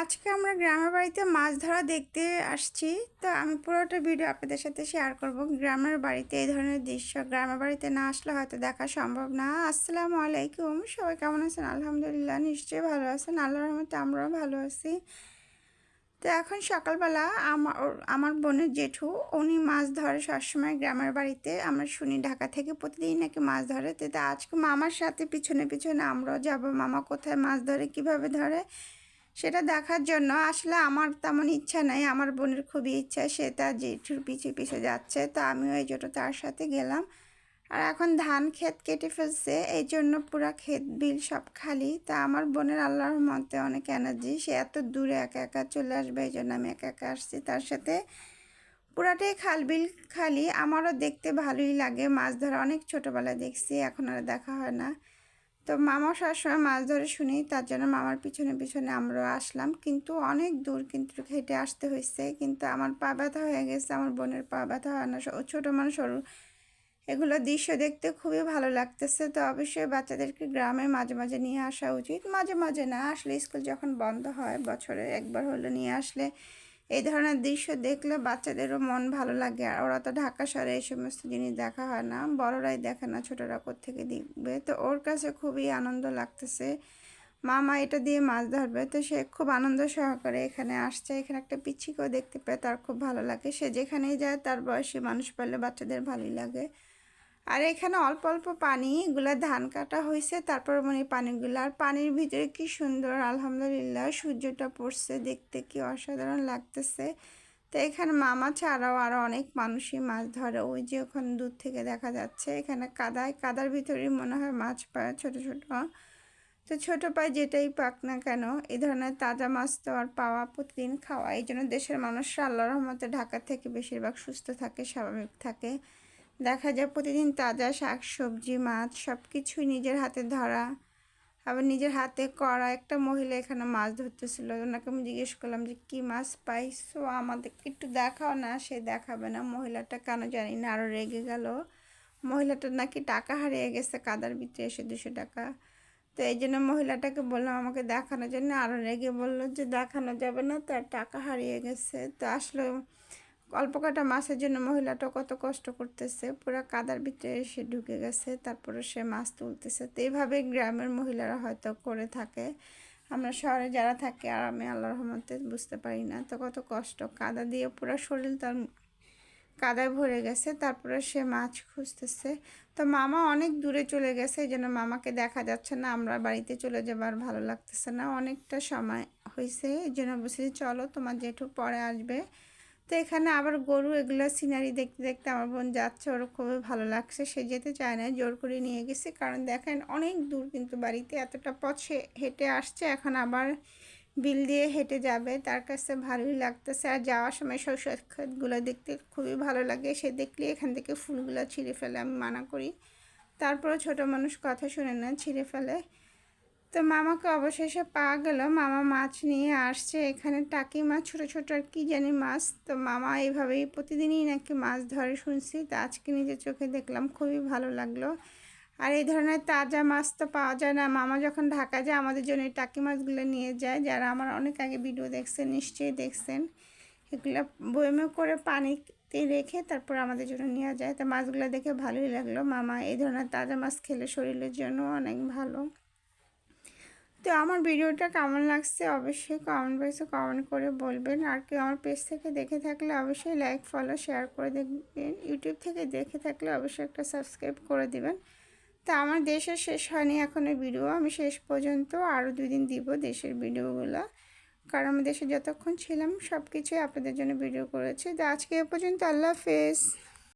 আজকে আমরা গ্রামের বাড়িতে মাছ ধরা দেখতে আসছি। তো আমি পুরোটা ভিডিও আপনাদের সাথে শেয়ার করব। গ্রামের বাড়িতে এই ধরনের দৃশ্য গ্রামের বাড়িতে না আসলে হয়তো দেখা সম্ভব না। আসসালামু আলাইকুম, সবাই কেমন আছেন? আলহামদুলিল্লাহ, নিশ্চয়ই ভালো আছেন। আল্লাহর রহমতে আমরাও ভালো আছি। তো এখন সকালবেলা আমার আমার বোনের জেঠু, উনি মাছ ধরে সবসময় গ্রামের বাড়িতে। আমরা শুনি ঢাকা থেকে প্রতিদিন নাকি মাছ ধরে। তো আজকে মামার সাথে পিছনে পিছনে আমরাও যাব। মামা কোথায় মাছ ধরে, কীভাবে ধরে? সেটা দেখার জন্য আসলে আমার তেমন ইচ্ছা নাই। আমার বোনের খুবই ইচ্ছা, সে তার জেঠুর পিছে পিছে যাচ্ছে। তো আমিও এই জন্য তার সাথে গেলাম। আর এখন ধান ক্ষেত কেটে ফেলছে, এই জন্য পুরা ক্ষেত, বিল সব খালি। তা আমার বোনের আল্লাহর মতে অনেক এনার্জি সে এত দূরে একা একা চলে আসবে, এই জন্য আমি একা একা আসছি তার সাথে। পুরাটাই খাল, বিল খালি। আমারও দেখতে ভালোই লাগে। মাছ ধরা অনেক ছোটোবেলায় দেখছি, এখন আর দেখা হয় না। তো মামা সবসময় মাছ ধরে শুনি তার জন্য মামার পিছনে পিছনে আমরা আসলাম। কিন্তু অনেক দূর কিন্তু হেঁটে আসতে হয়েছে। কিন্তু আমার পা ব্যথা হয়ে গেছে, আমার বোনের পা ব্যথা হয় না। ছোটো মানুষ, সরু। এগুলো দৃশ্য দেখতে খুবই ভালো লাগতেছে। তো অবশ্যই বাচ্চাদেরকে গ্রামে মাঝে মাঝে নিয়ে আসা উচিত। মাঝে মাঝে না আসলে স্কুল যখন বন্ধ হয়, বছরে একবার হলো নিয়ে আসলে এই ধরনের দৃশ্য দেখলে বাচ্চাদেরও মন ভালো লাগে। আর ওরা তো ঢাকা শহরে এই সমস্ত জিনিস দেখা হয় না। বড়রাই দেখে না, ছোটরা থেকে দেখবে। তো ওর কাছে খুবই আনন্দ লাগতেছে। মামা এটা দিয়ে মাছ ধরবে। তো সে খুব আনন্দ সহকারে এখানে আসছে। এখানে একটা পিচ্ছিকেও দেখতে পায়, তার খুব ভালো লাগে। সে যেখানেই যায়, তার বয়সী মানুষ পেলে বাচ্চাদের ভালোই লাগে। আর এখানে অল্প অল্প পানি এগুলো ধান কাটা হয়েছে। তারপর মানে পানিগুলো আর পানির ভিতরে কি সুন্দর, আলহামদুলিল্লাহ সূর্যটা পড়ছে, দেখতে কি অসাধারণ লাগতেছে। তো এখানে মামা ছাড়াও আরও অনেক মানুষই মাছ ধরে। ওই যে ওখানে দূর থেকে দেখা যাচ্ছে, এখানে কাদায়, কাদার ভিতরেই মনে হয় মাছ পায় ছোট ছোট। তো ছোটো পায় যেটাই পাক না কেন এই ধরনের তাজা মাছ তো আর পাওয়া প্রতিদিন খাওয়া। এই জন্য দেশের মানুষরা আল্লাহ রহমতে ঢাকা থেকে বেশিরভাগ সুস্থ থাকে, স্বাভাবিক থাকে। দেখা যায় প্রতিদিন তাজা শাক সবজি মাছ সব কিছুই নিজের হাতে ধরা। আবার নিজের হাতে করা একটা মহিলা এখানে মাছ ধরতেছিল। ওনাকে আমি জিজ্ঞেস করলাম যে, কী মাছ পাইছো? আমাদেরকে একটু দেখাও না? সে দেখাবে না। মহিলাটা কেন জানি না আরও রেগে গেল। মহিলাটার নাকি টাকা হারিয়ে গেছে কাদার ভিতরে এসে দুশো টাকা। তো এই জন্য মহিলাটাকে বললাম, আমাকে দেখানোর জন্য আরও রেগে বলল যে, দেখানো যাবে না, তার টাকা হারিয়ে গেছে। তো আসলে অল্প কাটা মাছের জন্য মহিলাটা কত কষ্ট করতেছে, পুরো কাদার ভিতরে এসে ঢুকে গেছে, তারপরে সে মাছ তুলতেছে। তো এইভাবে গ্রামের মহিলারা হয়তো করে থাকে। আমরা শহরে যারা থাকে, আর আমি আল্লাহ রহমতে বুঝতে পারি না, তো কত কষ্ট। কাদা দিয়ে পুরো শরীর তার কাদায় ভরে গেছে, তারপরে সে মাছ খুঁজতেছে। তো মামা অনেক দূরে চলে গেছে, এই জন্য মামাকে দেখা যাচ্ছে না, আমরা বাড়িতে চলে যাবার ভালো লাগতেছে না। অনেকটা সময় হয়েছে এই জন্য চলো তোমার জেঠু পরে আসবে। তো এখানে আবার গরু এগুলো সিনারি দেখতে দেখতে আমার বোন যাচ্ছে, ওর খুবই ভালো লাগছে। সে যেতে চায় না, জোর করে নিয়ে গেছে। কারণ দেখেন, অনেক দূর কিন্তু বাড়িতে এতটা পথ সে হেঁটে আসছে। এখন আবার বিল দিয়ে হেঁটে যাবে। তার কাছে ভালোই লাগতেছে। আর যাওয়ার সময় সৌষগুলো দেখতে খুবই ভালো লাগে। সে দেখলে এখান থেকে ফুলগুলো ছিঁড়ে ফেলে, আমি মানা করি। তারপরে ছোট মানুষ কথা শুনে না, ছিঁড়ে ফেলে। তো মামাকে অবশেষে পাওয়া গেল। মামা মাছ নিয়ে আসছে। এখানে টাকি মাছ, ছোটো ছোটো আর কী জানি মাছ। তো মামা এইভাবেই প্রতিদিনই নাকি মাছ ধরে শুনছি। তো আজকে নিজের চোখে দেখলাম, খুবই ভালো লাগল। আর এই ধরনের তাজা মাছ তো পাওয়া যায় না। মামা যখন ঢাকা যায়, আমাদের জন্য এই টাকি মাছগুলো নিয়ে যায়। যারা আমার অনেক আগে ভিডিও দেখছেন, নিশ্চয়ই দেখছেন। এগুলো বয়মে করে পানিতে রেখে তারপর আমাদের জন্য নিয়ে যায়। তো মাছগুলো দেখে ভালোই লাগল। মামা এই ধরনের তাজা মাছ খেলে শরীরের জন্য অনেক ভালো। তো আমার ভিডিওটা কেমন লাগছে অবশ্যই কমেন্ট বক্সে কমেন্ট করে বলবেন। আর কেউ আমার পেজ থেকে দেখে থাকলে অবশ্যই লাইক ফলো শেয়ার করে দেখবেন। ইউটিউব থেকে দেখে থাকলে অবশ্যই একটা সাবস্ক্রাইব করে দিবেন। তা আমার দেশের শেষ হয়নি এখনও ভিডিও আমি শেষ পর্যন্ত আরও দিন দিব দেশের ভিডিওগুলো কারণ আমি দেশে যতক্ষণ ছিলাম সব কিছুই আপনাদের জন্য ভিডিও করেছি। তো আজকে এ পর্যন্ত আল্লাহ হাফেজ।